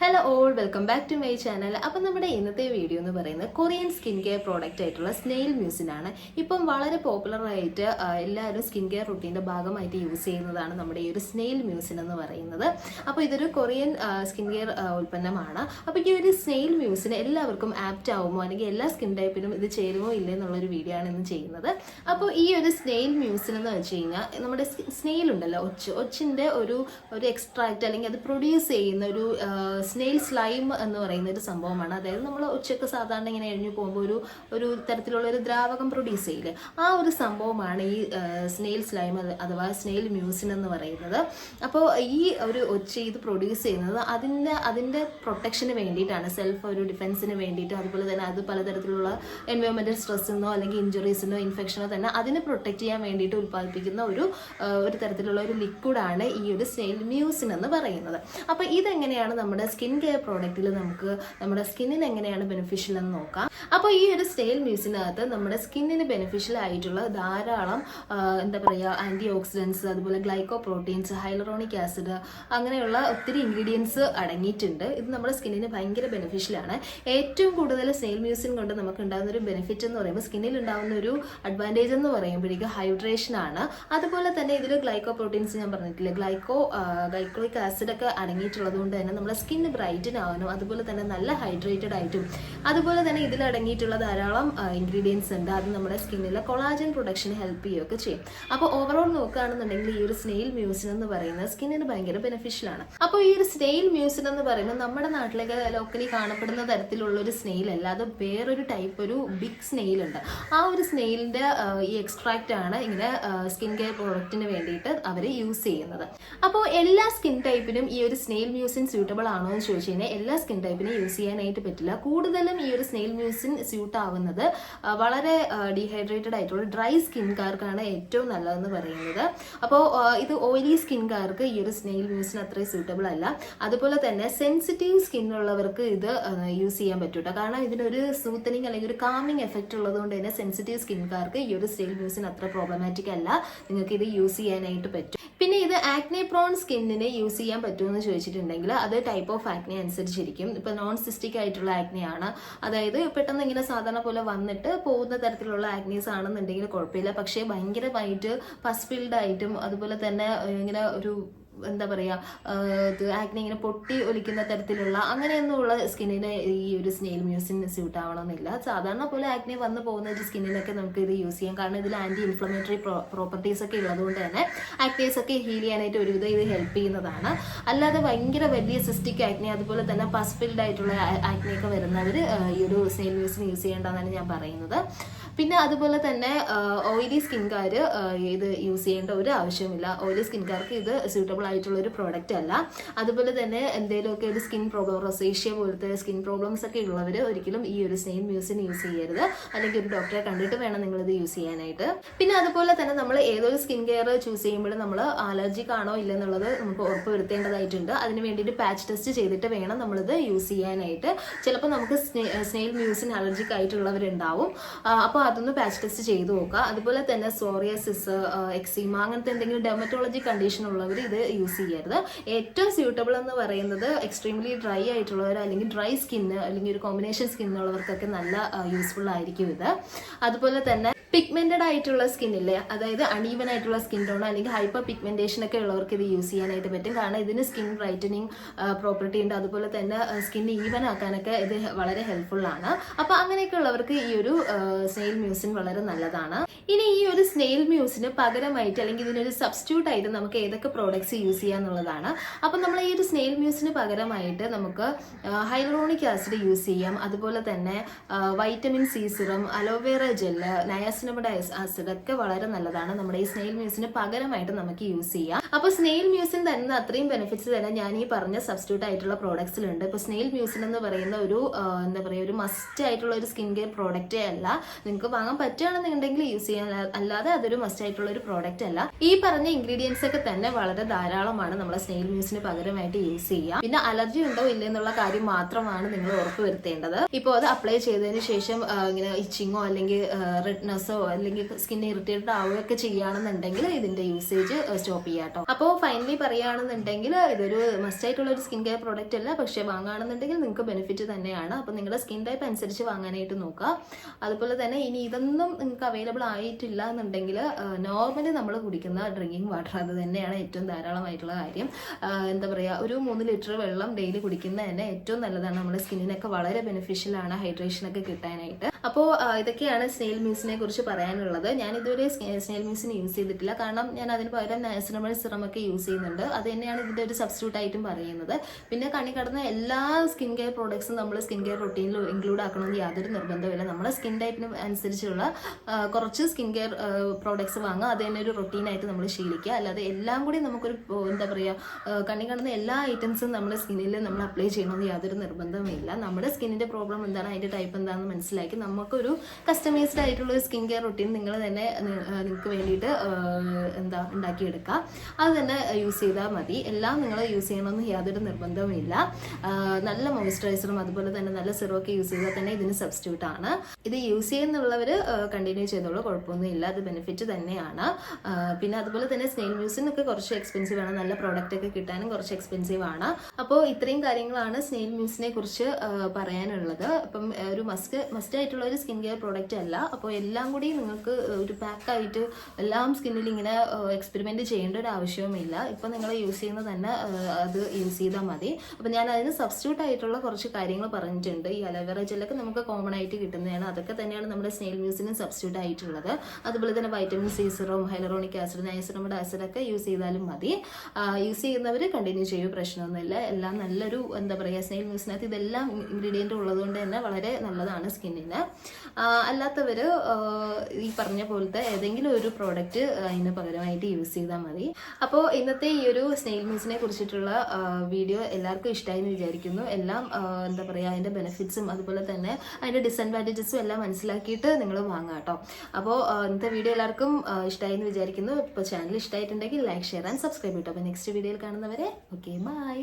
Hello all welcome back to my channel അപ്പം നമ്മുടെ ഇന്നത്തെ വീഡിയോ എന്ന് പറയുന്നത് കൊറിയൻ സ്കിൻ കെയർ പ്രോഡക്റ്റ് ആയിട്ടുള്ള സ്നെയിൽ മ്യൂസിനാണ് ഇപ്പം വളരെ പോപ്പുലറായിട്ട് എല്ലാവരും സ്കിൻ കെയർ റുട്ടീന്റെ ഭാഗമായിട്ട് യൂസ് ചെയ്യുന്നതാണ് നമ്മുടെ ഈ ഒരു സ്നെയിൽ മ്യൂസിൻ എന്ന് പറയുന്നത്. അപ്പോൾ ഇതൊരു കൊറിയൻ സ്കിൻ കെയർ ഉൽപ്പന്നമാണ്. അപ്പോൾ ഈ ഒരു സ്നെയിൽ മ്യൂസിന് എല്ലാവർക്കും ആപ്റ്റ് ആവുമോ? അല്ലെങ്കിൽ എല്ലാ സ്കിൻ ടൈപ്പിനും ഇത് ചേരുമോ ഇല്ലേ എന്നുള്ളൊരു വീഡിയോ ആണ് ഇന്ന് ചെയ്യുന്നത്. അപ്പോൾ ഈ ഒരു സ്നെയിൽ മ്യൂസിൻ എന്ന് വെച്ച് കഴിഞ്ഞാൽ നമ്മുടെ സ്നെയിൽ ഉണ്ടല്ലോ ഒച്ച് ഒച്ചിന്റെ ഒരു ഒരു എക്സ്ട്രാക്റ്റ് അല്ലെങ്കിൽ അത് പ്രൊഡ്യൂസ് ചെയ്യുന്ന ഒരു സ്നെയിൽ സ്ലൈം എന്ന് പറയുന്ന ഒരു സംഭവമാണ്. അതായത് നമ്മൾ ഉച്ചയ്ക്ക് സാധാരണ ഇങ്ങനെ എഴിഞ്ഞു പോകുമ്പോൾ ഒരു ഒരു തരത്തിലുള്ള ഒരു ദ്രാവകം പ്രൊഡ്യൂസ് ചെയ്യില്ലേ? ആ ഒരു സംഭവമാണ് ഈ സ്നെയിൽ സ്ലൈം അഥവാ സ്നെയിൽ മ്യൂസിൻ എന്ന് പറയുന്നത്. അപ്പോൾ ഈ ഒരു ഒച്ച ഇത് പ്രൊഡ്യൂസ് ചെയ്യുന്നത് അതിന്റെ അതിന്റെ പ്രൊട്ടക്ഷന് വേണ്ടിയിട്ടാണ്. സെൽഫ് ഒരു ഡിഫെൻസിന് വേണ്ടിയിട്ടും അതുപോലെ തന്നെ അത് പലതരത്തിലുള്ള എൻവയോൺമെന്റൽ സ്ട്രെസ്സിനോ അല്ലെങ്കിൽ ഇഞ്ചുറീസിനോ ഇൻഫെക്ഷനോ തന്നെ അതിനെ പ്രൊട്ടക്റ്റ് ചെയ്യാൻ വേണ്ടിയിട്ട് ഉൽപ്പാദിപ്പിക്കുന്ന ഒരു ഒരു തരത്തിലുള്ള ഒരു ലിക്വിഡാണ് ഈ ഒരു സ്നെയിൽ മ്യൂസിൻ എന്ന് പറയുന്നത്. അപ്പോൾ ഇതെങ്ങനെയാണ് നമ്മുടെ സ്കിൻ കെയർ പ്രോഡക്റ്റിൽ നമുക്ക് നമ്മുടെ സ്കിന്നിന് എങ്ങനെയാണ് ബെനിഫിഷ്യൽ എന്ന് നോക്കാം. അപ്പോൾ ഈ ഒരു സ്റ്റേൽ മ്യൂസിനകത്ത് നമ്മുടെ സ്കിന്നിന് ബെനിഫിഷ്യൽ ആയിട്ടുള്ള ധാരാളം എന്താ പറയുക ആന്റി ഓക്സിഡൻസ് അതുപോലെ ഗ്ലൈക്കോ പ്രോട്ടീൻസ് ഹൈലറോണിക് ആസിഡ് അങ്ങനെയുള്ള ഒത്തിരി ഇൻഗ്രീഡിയൻസ് അടങ്ങിയിട്ടുണ്ട്. ഇത് നമ്മുടെ സ്കിന്നിന് ഭയങ്കര ബെനിഫിഷ്യലാണ് ഏറ്റവും കൂടുതൽ സ്നെയിൽ മ്യൂസിൻ കൊണ്ട് നമുക്ക് ഉണ്ടാകുന്ന ഒരു ബെനിഫിറ്റ് എന്ന് പറയുമ്പോൾ സ്കിന്നിൽ ഉണ്ടാകുന്ന ഒരു അഡ്വാന്റേജ് എന്ന് പറയുമ്പോഴേക്കും ഹൈഡ്രേഷൻ ആണ്. അതുപോലെ തന്നെ ഇതിൽ ഗ്ലൈക്കോ പ്രോട്ടീൻസ് ഞാൻ പറഞ്ഞിട്ടില്ല ഗ്ലൈക്കോ ഗ്ലൈക്കോളിക് ആസിഡ് ഒക്കെ അടങ്ങിയിട്ടുള്ളത് കൊണ്ട് തന്നെ നമ്മുടെ സ്കിന്ന് ബ്രൈറ്റൻ ആവാനും അതുപോലെ തന്നെ നല്ല ഹൈഡ്രേറ്റഡ് ആയിട്ടും അതുപോലെ തന്നെ ഇതിലടങ്ങിയിട്ടുള്ള ധാരാളം ഇൻഗ്രീഡിയൻസ് ഉണ്ട്. അത് നമ്മുടെ സ്കിന്നിലെ കൊളാജൻ പ്രൊഡക്ഷന് ഹെൽപ്പ് ചെയ്യുകയൊക്കെ ചെയ്യും. അപ്പോൾ ഓവറോൾ നോക്കുകയാണെന്നുണ്ടെങ്കിൽ ഈ ഒരു സ്നെയിൽ മ്യൂസിൻ എന്ന് പറയുന്നത് സ്കിന്നിന് ഭയങ്കര ബെനിഫിഷ്യൽ ആണ്. അപ്പോൾ ഈ ഒരു സ്നെയിൽ മ്യൂസിൻ എന്ന് പറയുന്നത് നമ്മുടെ നാട്ടിലേക്ക് ലോക്കലി കാണപ്പെടുന്ന തരത്തിലുള്ള ഒരു സ്നെയിൽ അല്ല. അത് വേറൊരു ടൈപ്പ് ഒരു ബിഗ് സ്നെയിൽ ഉണ്ട്. ആ ഒരു സ്നെയിലിന്റെ ഈ എക്സ്ട്രാക്റ്റ് ആണ് ഇങ്ങനെ സ്കിൻ കെയർ പ്രോഡക്റ്റിന് വേണ്ടിയിട്ട് അവർ യൂസ് ചെയ്യുന്നത്. അപ്പോൾ എല്ലാ സ്കിൻ ടൈപ്പിനും ഈ ഒരു സ്നെയിൽ മ്യൂസിൻ സ്യൂട്ടബിൾ ആണോ എന്ന് ചോദിച്ചു കഴിഞ്ഞാൽ എല്ലാ സ്കിൻ ടൈപ്പിനും യൂസ് ചെയ്യാനായിട്ട് പറ്റില്ല. കൂടുതലും ഈ ഒരു സ്നെയിൽ മ്യൂസിൻ സ്യൂട്ട് ആവുന്നത് വളരെ ഡീഹൈഡ്രേറ്റഡ് ആയിട്ടുള്ള ഡ്രൈ സ്കിൻകാർക്കാണ് ഏറ്റവും നല്ലതെന്ന് പറയുന്നത്. അപ്പോൾ ഇത് ഓയിലി സ്കിൻകാർക്ക് ഈ ഒരു സ്നെയിൽ മ്യൂസിൻ അത്രയും സ്യൂട്ടബിൾ അല്ല. അതുപോലെ തന്നെ സെൻസിറ്റീവ് സ്കിൻ ഉള്ളവർക്ക് ഇത് യൂസ് ചെയ്യാൻ പറ്റൂട്ടോ. കാരണം ഇതിനൊരു സൂത്തനിങ് അല്ലെങ്കിൽ ഒരു കാമിങ് എഫക്റ്റ് ഉള്ളതുകൊണ്ട് തന്നെ സെൻസിറ്റീവ് സ്കിൻകാർക്ക് ഈ ഒരു സ്നെയിൽ മ്യൂസിൻ അത്ര പ്രോബ്ലമാറ്റിക് അല്ല. നിങ്ങൾക്ക് ഇത് യൂസ് ചെയ്യാനായിട്ട് പറ്റും. പിന്നെ ഇത് ആക്നെ പ്രോൺ സ്കിന്നിനെ യൂസ് ചെയ്യാൻ പറ്റുമെന്ന് ചോദിച്ചിട്ടുണ്ടെങ്കിൽ അത് ടൈപ്പ് ഓഫ് ആക്നെ അനുസരിച്ചിരിക്കും. ഇപ്പൊ നോൺ സിസ്റ്റിക് ആയിട്ടുള്ള ആക്നെയാണ് അതായത് പെട്ടെന്ന് ഇങ്ങനെ സാധാരണ പോലെ വന്നിട്ട് പോകുന്ന തരത്തിലുള്ള ആക്നീസ് ആണെന്നുണ്ടെങ്കിൽ കുഴപ്പമില്ല. പക്ഷേ ഭയങ്കരമായിട്ട് പസ്ഫിൽഡ് ആയിട്ടും അതുപോലെ തന്നെ ഇങ്ങനെ ഒരു എന്താ പറയുക ആക്നെ ഇങ്ങനെ പൊട്ടി ഒലിക്കുന്ന തരത്തിലുള്ള അങ്ങനെയൊന്നുമുള്ള സ്കിന്നിന് ഈ ഒരു സ്നെയിൽ മ്യൂസിൻ സ്യൂട്ട് ആവണമെന്നില്ല സാധാരണ പോലെ ആക്നെ വന്നു പോകുന്ന ഒരു സ്കിന്നിനൊക്കെ നമുക്ക് ഇത് യൂസ് ചെയ്യാം. കാരണം ഇതിൽ ആന്റി ഇൻഫ്ലമേറ്ററി പ്രോപ്പർട്ടീസ് ഒക്കെ ഉള്ളതുകൊണ്ട് തന്നെ ആക്നേസ് ഒക്കെ ഹീൽ ചെയ്യാനായിട്ട് ഒരുവിധം ഇത് ഹെൽപ്പ് ചെയ്യുന്നതാണ്. അല്ലാതെ ഭയങ്കര വലിയ സിസ്റ്റിക് ആക്നെ അതുപോലെ തന്നെ പസ്ഫിൽഡ് ആയിട്ടുള്ള ആക്നെ ഒക്കെ വരുന്നവർ ഈ ഒരു സ്നെയിൽ മ്യൂസിൻ യൂസ് ചെയ്യേണ്ടതെന്നാണ് ഞാൻ പറയുന്നത്. പിന്നെ അതുപോലെ തന്നെ ഓയിലി സ്കിൻകാർ ഇത് യൂസ് ചെയ്യേണ്ട ഒരു ആവശ്യമില്ല. ഓയിലി സ്കിൻകാർക്ക് ഇത് സ്യൂട്ടബിൾ ആയിട്ടുള്ള ഒരു പ്രോഡക്റ്റ് അല്ല. അതുപോലെ തന്നെ എന്തെങ്കിലുമൊക്കെ ഒരു സ്കിൻ പ്രോബ്ലം റൊസേഷ്യ പോലത്തെ സ്കിൻ പ്രോബ്ലംസ് ഒക്കെ ഉള്ളവർ ഒരിക്കലും ഈ ഒരു സെയിം മ്യൂസിൻ യൂസ് ചെയ്യരുത്. അല്ലെങ്കിൽ ഒരു ഡോക്ടറെ കണ്ടിട്ട് വേണം നിങ്ങൾ ഇത് യൂസ് ചെയ്യാനായിട്ട്. പിന്നെ അതുപോലെ തന്നെ നമ്മൾ ഏതൊരു സ്കിൻ കെയർ ചൂസ് ചെയ്യുമ്പോൾ നമ്മൾ അലർജിക് ആണോ ഇല്ലെന്നുള്ളത് നമുക്ക് ഉറപ്പ് വരുത്തേണ്ടതായിട്ടുണ്ട് അതിന് വേണ്ടിയിട്ട് പാച്ച് ടെസ്റ്റ് ചെയ്തിട്ട് വേണം നമ്മളിത് യൂസ് ചെയ്യാനായിട്ട്. ചിലപ്പോൾ നമുക്ക് സ്നെയിൽ മ്യൂസിൻ അലർജിക് ആയിട്ടുള്ളവരുണ്ടാവും. അപ്പോൾ അതൊന്ന് പാച്ച് ടെസ്റ്റ് ചെയ്ത് നോക്കുക. അതുപോലെ തന്നെ സോറിയസിസ് എക്സീമ അങ്ങനത്തെ എന്തെങ്കിലും ഡെർമറ്റോളജി കണ്ടീഷൻ ഉള്ളവർ ഇത് യൂസ് ചെയ്യരുത്. ഏറ്റവും സ്യൂട്ടബിൾ എന്ന് പറയുന്നത് എക്സ്ട്രീംലി ഡ്രൈ ആയിട്ടുള്ളവർ അല്ലെങ്കിൽ ഡ്രൈ സ്കിന്ന് അല്ലെങ്കിൽ ഒരു കോമ്പിനേഷൻ സ്കിന്നുള്ളവർക്കൊക്കെ നല്ല യൂസ്ഫുൾ ആയിരിക്കും ഇത്. അതുപോലെ തന്നെ പിഗ്മെന്റഡ് ആയിട്ടുള്ള സ്കിൻ സ്കിന്നില്ലേ അതായത് അണീവൻ ആയിട്ടുള്ള സ്കിൻ ടോൺ അല്ലെങ്കിൽ ഹൈപ്പർ പിഗ്മെന്റേഷൻ ഒക്കെ ഉള്ളവർക്ക് ഇത് യൂസ് ചെയ്യാനായിട്ട് പറ്റും. കാരണം ഇതിന് സ്കിൻ ബ്രൈറ്റനിങ് പ്രോപ്പർട്ടി ഉണ്ട്. അതുപോലെ തന്നെ സ്കിൻ ഈവൻ ആക്കാനൊക്കെ ഇത് വളരെ ഹെൽപ്ഫുൾ ആണ്. അപ്പൊ അങ്ങനെയൊക്കെ ഉള്ളവർക്ക് ഈ ഒരു സ്നെയിൽ മ്യൂസിൻ വളരെ നല്ലതാണ്. ഇനി ഈ ഒരു സ്നെയിൽ മ്യൂസിന് പകരമായിട്ട് അല്ലെങ്കിൽ ഇതിനൊരു സബ്സ്റ്റിറ്റ്യൂട്ട് ആയിട്ട് നമുക്ക് ഏതൊക്കെ പ്രോഡക്ട്സ് യൂസ് ചെയ്യാന്നുള്ളതാണ് അപ്പൊ നമ്മൾ ഈ ഒരു സ്നെയിൽ മ്യൂസിന് പകരമായിട്ട് നമുക്ക് ഹൈഡ്രോണിക് ആസിഡ് യൂസ് ചെയ്യാം. അതുപോലെ തന്നെ vitamin C serum aloe vera gel niacinamide acid ഒക്കെ വളരെ നല്ലതാണ്. നമ്മുടെ ഈ സ്നെയിൽ മ്യൂസിന് പകരമായിട്ട് നമുക്ക് യൂസ് ചെയ്യാം. അപ്പോൾ സ്നെയിൽ മ്യൂസിൻ തരുന്ന അത്രയും ബെനിഫിറ്റ്സ് തന്നെ ഞാൻ ഈ പറഞ്ഞ സബ്സ്റ്റിറ്റ്യൂട്ട് ആയിട്ടുള്ള പ്രോഡക്ട്സിലുണ്ട് ഇപ്പോൾ സ്നെയിൽ മ്യൂസിൻ എന്ന് പറയുന്ന ഒരു എന്താ പറയുക ഒരു മസ്റ്റ് ആയിട്ടുള്ള ഒരു സ്കിൻ കെയർ പ്രോഡക്റ്റേ അല്ല. നിങ്ങൾക്ക് വാങ്ങാൻ പറ്റുകയാണെന്നുണ്ടെങ്കിൽ യൂസ് ചെയ്യാൻ അല്ലാതെ അതൊരു മസ്റ്റ് ആയിട്ടുള്ള ഒരു പ്രോഡക്റ്റ് അല്ല. ഈ പറഞ്ഞ ഇൻഗ്രീഡിയൻസ് ഒക്കെ തന്നെ വളരെ ധാരാളമാണ് നമ്മളെ സ്നെയിൽ മ്യൂസിന് പകരമായിട്ട് യൂസ് ചെയ്യാം. പിന്നെ അലർജി ഉണ്ടോ ഇല്ല എന്നുള്ള കാര്യം മാത്രമാണ് നിങ്ങൾ ഉറപ്പ് വരുത്തേണ്ടത് ഇപ്പോൾ അത് അപ്ലൈ ചെയ്തതിന് ശേഷം ഇങ്ങനെ ഇച്ചിങ്ങോ അല്ലെങ്കിൽ റെഡ്നെസ്സോ ഡ്രൈനെസ്സോ അല്ലെങ്കിൽ സ്കിൻ ഇറിറ്റേറ്റഡ് ആവുകയൊക്കെ ചെയ്യുകയാണെന്നുണ്ടെങ്കിൽ ഇതിന്റെ യൂസേജ് സ്റ്റോപ്പ് ചെയ്യുക കേട്ടോ. അപ്പോൾ ഫൈനലി പറയുകയാണെന്നുണ്ടെങ്കിൽ ഇതൊരു മസ്റ്റ് ആയിട്ടുള്ള ഒരു സ്കിൻ കെയർ പ്രോഡക്റ്റ് അല്ല. പക്ഷേ വാങ്ങുകയാണെന്നുണ്ടെങ്കിൽ നിങ്ങൾക്ക് ബെനിഫിറ്റ് തന്നെയാണ്. അപ്പോൾ നിങ്ങളുടെ സ്കിൻ ടൈപ്പ് അനുസരിച്ച് വാങ്ങാനായിട്ട് നോക്കുക. അതുപോലെ തന്നെ ഇനി ഇതൊന്നും നിങ്ങൾക്ക് അവൈലബിൾ ആയിട്ടില്ല എന്നുണ്ടെങ്കിൽ നോർമലി നമ്മൾ കുടിക്കുന്ന ഡ്രിങ്കിങ് വാട്ടർ അത് തന്നെയാണ് ഏറ്റവും ധാരാളമായിട്ടുള്ള കാര്യം. എന്താ പറയുക ഒരു മൂന്ന് ലിറ്റർ വെള്ളം ഡെയിലി കുടിക്കുന്നത് തന്നെ ഏറ്റവും നല്ലതാണ്. നമ്മുടെ സ്കിന്നിനൊക്കെ വളരെ ബെനിഫിഷ്യൽ ആണ്. ഹൈഡ്രേഷനൊക്കെ കിട്ടാനായിട്ട്. അപ്പോൾ ഇതൊക്കെയാണ് സ്നെയിൽ മ്യൂസിനെ കുറിച്ച് പറയാനുള്ളത്. ഞാൻ ഇതുവരെ സ്നെയിൽ മിക്സിന് യൂസ് ചെയ്തിട്ടില്ല. കാരണം ഞാൻ അതിന് പകരം നാസിനമൾ സിറം ഒക്കെ യൂസ് ചെയ്യുന്നുണ്ട്. അത് തന്നെയാണ് ഇതിന്റെ ഒരു സബ്സ്റ്റിറ്റ്യൂട്ട് ആയിട്ടും പറയുന്നത്. പിന്നെ കണ്ണി കടന്ന എല്ലാ സ്കിൻ കെയർ പ്രോഡക്ട്സും നമ്മൾ സ്കിൻ കെയർ റൊട്ടീനിൽ ഇൻക്ലൂഡ് ആക്കണമെന്ന് യാതൊരു നിർബന്ധമില്ല നമ്മുടെ സ്കിൻ ടൈപ്പിന് അനുസരിച്ചുള്ള കുറച്ച് സ്കിൻ കെയർ പ്രോഡക്ട്സ് വാങ്ങുക. അത് തന്നെ ഒരു റൊട്ടീനായിട്ട് നമ്മൾ ശീലിക്കുക. അല്ലാതെ എല്ലാം കൂടി നമുക്കൊരു എന്താ പറയുക കണ്ണി കടന്ന എല്ലാ ഐറ്റംസും നമ്മുടെ സ്കിന്നിൽ നമ്മൾ അപ്ലൈ ചെയ്യണമെന്ന് യാതൊരു നിർബന്ധമില്ല നമ്മുടെ സ്കിന്നിന്റെ പ്രോബ്ലം എന്താണ്? അതിന്റെ ടൈപ്പ് എന്താണെന്ന് മനസ്സിലാക്കി നമുക്കൊരു കസ്റ്റമൈസ്ഡ് ആയിട്ടുള്ള ഒരു സ്കിൻ കെയർ റൊട്ടീൻ നിങ്ങൾ തന്നെ നിങ്ങൾക്ക് വേണ്ടിയിട്ട് എന്താ ഉണ്ടാക്കിയെടുക്കുക. അത് തന്നെ യൂസ് ചെയ്താൽ മതി. എല്ലാം നിങ്ങൾ യൂസ് ചെയ്യണമെന്ന് യാതൊരു നിർബന്ധവുമില്ല നല്ല മോയ്സ്ചറൈസറും അതുപോലെ തന്നെ നല്ല സിറോക്കെ യൂസ് ചെയ്താൽ തന്നെ ഇതിന് സബ്സ്റ്റിറ്റ്യൂട്ട് ആണ്. ഇത് യൂസ് ചെയ്യുന്നുള്ളവർ കണ്ടിന്യൂ ചെയ്തോളൂ കുഴപ്പമൊന്നുമില്ല അത് ബെനിഫിറ്റ് തന്നെയാണ്. പിന്നെ അതുപോലെ തന്നെ സ്നെയിൽ മ്യൂസിനൊക്കെ കുറച്ച് എക്സ്പെൻസീവ് ആണ്. നല്ല പ്രോഡക്റ്റ് ഒക്കെ കിട്ടാനും കുറച്ച് എക്സ്പെൻസീവ് ആണ്. അപ്പോൾ ഇത്രയും കാര്യങ്ങളാണ് സ്നെയിൽ മ്യൂസിനെ കുറിച്ച് പറയാനുള്ളത്. അപ്പം ഒരു മസ്റ്റ് മസ്റ്റ് ആയിട്ടുള്ള ഒരു സ്കിൻ കെയർ പ്രോഡക്റ്റ് അല്ല. അപ്പോൾ എല്ലാം കൂടി നിങ്ങൾക്ക് ഒരു പാക്കായിട്ട് എല്ലാം സ്കിന്നിൽ ഇങ്ങനെ എക്സ്പെരിമെന്റ് ചെയ്യേണ്ട ഒരു ആവശ്യവുമില്ല. ഇപ്പം നിങ്ങൾ യൂസ് ചെയ്യുന്നത് തന്നെ അത് യൂസ് ചെയ്താൽ മതി. അപ്പം ഞാൻ അതിന് സബ്സ്റ്റിറ്റ്യൂട്ട് ആയിട്ടുള്ള കുറച്ച് കാര്യങ്ങൾ പറഞ്ഞിട്ടുണ്ട്. ഈ അലോവേറ ജെല്ലൊക്കെ നമുക്ക് കോമൺ ആയിട്ട് കിട്ടുന്നതാണ്. അതൊക്കെ തന്നെയാണ് നമ്മുടെ സ്നെയിൽ മ്യൂസിന് സബ്സ്റ്റിറ്റ്യൂട്ട് ആയിട്ടുള്ളത്. അതുപോലെ തന്നെ vitamin C serum hyaluronic acid niacinamide acid ഒക്കെ യൂസ് ചെയ്താലും മതി. യൂസ് ചെയ്യുന്നവർ കണ്ടിന്യൂ ചെയ്യൂ പ്രശ്നമൊന്നുമില്ല. എല്ലാം നല്ലൊരു എന്താ പറയുക സ്നെയിൽ മ്യൂസിനകത്ത് ഇതെല്ലാം ഇൻഗ്രീഡിയന്റ് ഉള്ളതുകൊണ്ട് തന്നെ വളരെ നല്ലതാണ് സ്കിന്നിന്. അല്ലാത്തവർ ഈ പറഞ്ഞ പോലത്തെ ഏതെങ്കിലും ഒരു പ്രോഡക്റ്റ് അതിന് പകരമായിട്ട് യൂസ് ചെയ്താൽ മതി. അപ്പോൾ ഇന്നത്തെ ഈ ഒരു സ്നെയിൽ മീൻസിനെ കുറിച്ചിട്ടുള്ള വീഡിയോ എല്ലാവർക്കും ഇഷ്ടമായി എന്ന് വിചാരിക്കുന്നു. എല്ലാം എന്താ പറയുക അതിന്റെ ബെനിഫിറ്റ്സും അതുപോലെ തന്നെ അതിന്റെ ഡിസഡ്വാന്റേജസും എല്ലാം മനസ്സിലാക്കിയിട്ട് നിങ്ങൾ വാങ്ങാം കേട്ടോ അപ്പോൾ ഇന്നത്തെ വീഡിയോ എല്ലാവർക്കും ഇഷ്ടമായി എന്ന് വിചാരിക്കുന്നു. ഇപ്പോൾ ചാനൽ ഇഷ്ടമായിട്ടുണ്ടെങ്കിൽ ലൈക്ക് ഷെയർ ആൻഡ് സബ്സ്ക്രൈബ് ചെയ്യട്ടോ അപ്പോൾ നെക്സ്റ്റ് വീഡിയോയിൽ കാണുന്നവരെ ഓക്കെ ബൈ